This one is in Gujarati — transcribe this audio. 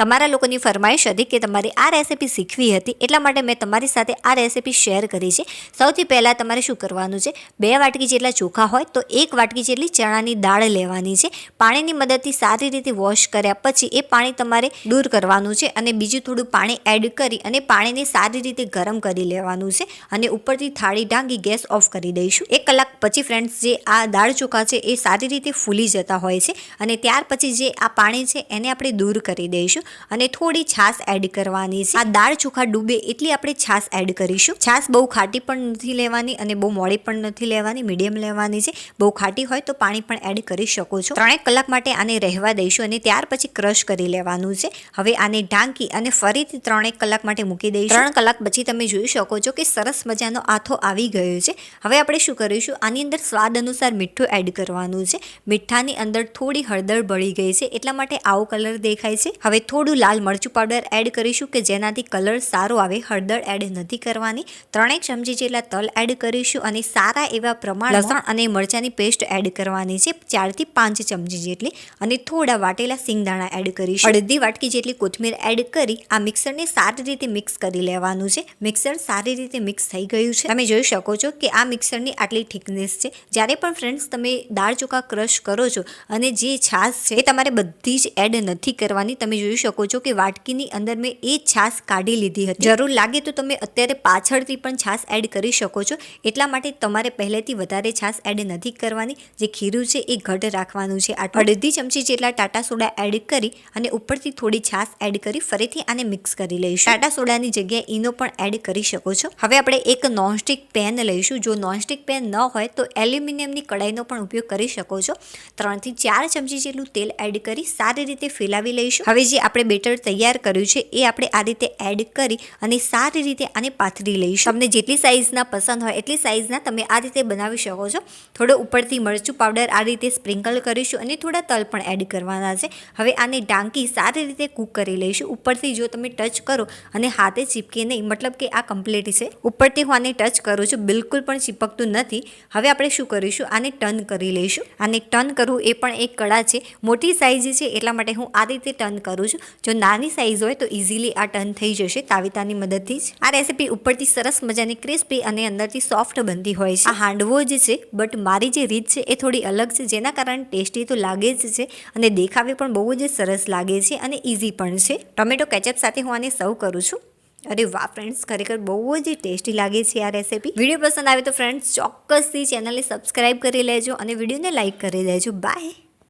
તમારા લોકોની ફરમાઈશ હતી કે તમારે આ રેસીપી શીખવી હતી, એટલા માટે મેં તમારી સાથે આ રેસીપી શેર કરી છે. સૌથી પહેલાં તમારે શું કરવાનું છે? બે વાટકી જેટલા ચોખા હોય તો એક વાટકી જેટલી ચણાની દાળ લેવાની છે. પાણીની મદદથી સારી રીતે વોશ કર્યા પછી એ પાણી તમારે દૂર કરવાનું છે અને બીજું થોડું પાણી એડ કરી અને પાણીને સારી રીતે ગરમ કરી લેવાનું છે અને ઉપરથી થાળી ઢાંકી ગેસ ઓફ કરી દઈશું. એક કલાક પછી ફ્રેન્ડ્સ જે આ દાળ ચોખા છે એ સારી રીતે ફૂલી જતા હોય છે અને ત્યાર પછી જે આ પાણી છે એને આપણે દૂર કરી દઈશું. અને થોડી છાશ એડ કરવાની છે. આ દાળ ચોખા ડૂબે એટલી આપણે છાશ એડ કરીશું. છાશ બહુ ખાટી પણ નથી લેવાની અને બહુ મોડી પણ નથી લેવાની મીડિયમ લેવાની છે. બહુ ખાટી હોય તો પાણી પણ એડ કરી શકો છો. ત્રણેક કલાક માટે આને રહેવા દઈશું અને ત્યાર પછી ક્રશ કરી લેવાનું છે. હવે આને ઢાંકી અને ફરીથી ત્રણેક કલાક માટે મૂકી દઈશું. ત્રણ કલાક પછી તમે જોઈ શકો છો કે સરસ મજાનો આથો આવી ગયો છે. હવે આપણે શું કરીશું? આની અંદર સ્વાદ અનુસાર મીઠું એડ કરવાનું છે. મીઠાની અંદર થોડી હળદર ભળી ગઈ છે. એટલા માટે આવો કલર દેખાય છે. હવે થોડું લાલ મરચું પાવડર એડ કરીશું કે જેનાથી કલર સારો આવે. હળદર એડ નથી કરવાની. ત્રણેક ચમચી જેટલા તલ એડ કરીશું અને સારા એવા પ્રમાણ લસણ અને મરચાંની પેસ્ટ એડ કરવાની છે. ચારથી પાંચ ચમચી જેટલી અને થોડા વાટેલા સિંગદાણા એડ કરીશું. અડધી વાટકી જેટલી કોથમીર એડ કરી આ મિક્સરને સારી રીતે મિક્સ કરી લેવાનું છે. મિક્સર સારી રીતે મિક્સ થઈ ગયું છે. તમે જોઈ શકો છો કે આ મિક્સરની આટલી થિકનેસ છે. જ્યારે પણ ફ્રેન્ડ્સ તમે દાળ ચોખા ક્રશ કરો છો અને જે છાશ છે એ તમારે બધી જ એડ નથી કરવાની. તમે જોઈ શકો છો કે વાટકીની અંદર મેં એ છાશ કાઢી લીધી હતી. જરૂર લાગે તો તમે અત્યારે પાછળથી પણ છાશ એડ કરી શકો છો. એટલા માટે તમારે પહેલેથી વધારે છાશ એડ નથી કરવાની. જે ખીરું છે એ ઘટ રાખવાનું છે. અડધી ચમચી જેટલા ટાટા સોડા એડ કરી અને ઉપરથી થોડી છાશ એડ કરી ફરીથી આને મિક્સ કરી લઈશું. ટાટા સોડાની જગ્યાએ ઈનો પણ એડ કરી શકો છો. હવે આપણે એક નોનસ્ટિક પેન લઈશું. જો નોનસ્ટિક પેન ન હોય તો એલ્યુમિનિયમની કડાઈનો પણ ઉપયોગ કરી શકો છો. ત્રણથી ચાર ચમચી જેટલું તેલ એડ કરી સારી રીતે ફેલાવી લઈશું. હવે જે આપણે બેટર તૈયાર કર્યું છે, એ આપણે આ રીતે એડ કરી અને સારી રીતે આને પાથરી લઈશું. તમને જેટલી સાઇઝના પસંદ હોય, એટલી સાઇઝના તમે આ રીતે બનાવી શકો છો. થોડો ઉપરથી મરચું પાવડર આ રીતે સ્પ્રિંકલ કરીશું અને થોડા તલ પણ એડ કરવાના છે. હવે આને ઢાંકી સારી રીતે કૂક કરી લઈશું. ઉપરથી જો તમે ટચ કરો અને હાથે ચીપકે નહીં, મતલબ કે આ કમ્પ્લીટ છે. ઉપરથી હું આને ટચ કરું છું, બિલકુલ પણ ચીપકતું નથી. હવે આપણે શું કરીશું? આને ટર્ન કરી લઈશું. આને ટર્ન કરવું એ પણ એક કળા છે. મોટી સાઇઝ છે, એટલા માટે હું આ રીતે ટર્ન કરું છું. જો નાની સાઇઝ હોય તો ઇઝીલી આ ટર્ન થઈ જશે તાવીતાની મદદથી જ. આ રેસીપી ઉપરથી સરસ મજાની ક્રિસ્પી અને અંદરથી સોફ્ટ બનતી હોય છે. આ હાંડવો જ છે બટ મારી જે રીત છે એ થોડી અલગ છે, જેના કારણે ટેસ્ટી તો લાગે જ છે અને દેખાવે પણ બહુ જ સરસ લાગે છે અને ઇઝી પણ છે. ટોમેટો કેચઅપ સાથે હું આને સર્વ કરું છું. અરે વાહ ફ્રેન્ડ્સ ખરેખર બહુ જ ટેસ્ટી લાગે છે આ રેસીપી વીડિયો પસંદ આવે તો ફ્રેન્ડ્સ ચોક્કસથી ચેનલને સબસ્ક્રાઈબ કરી લેજો અને વિડીયોને લાઇક કરી દેજો. બાય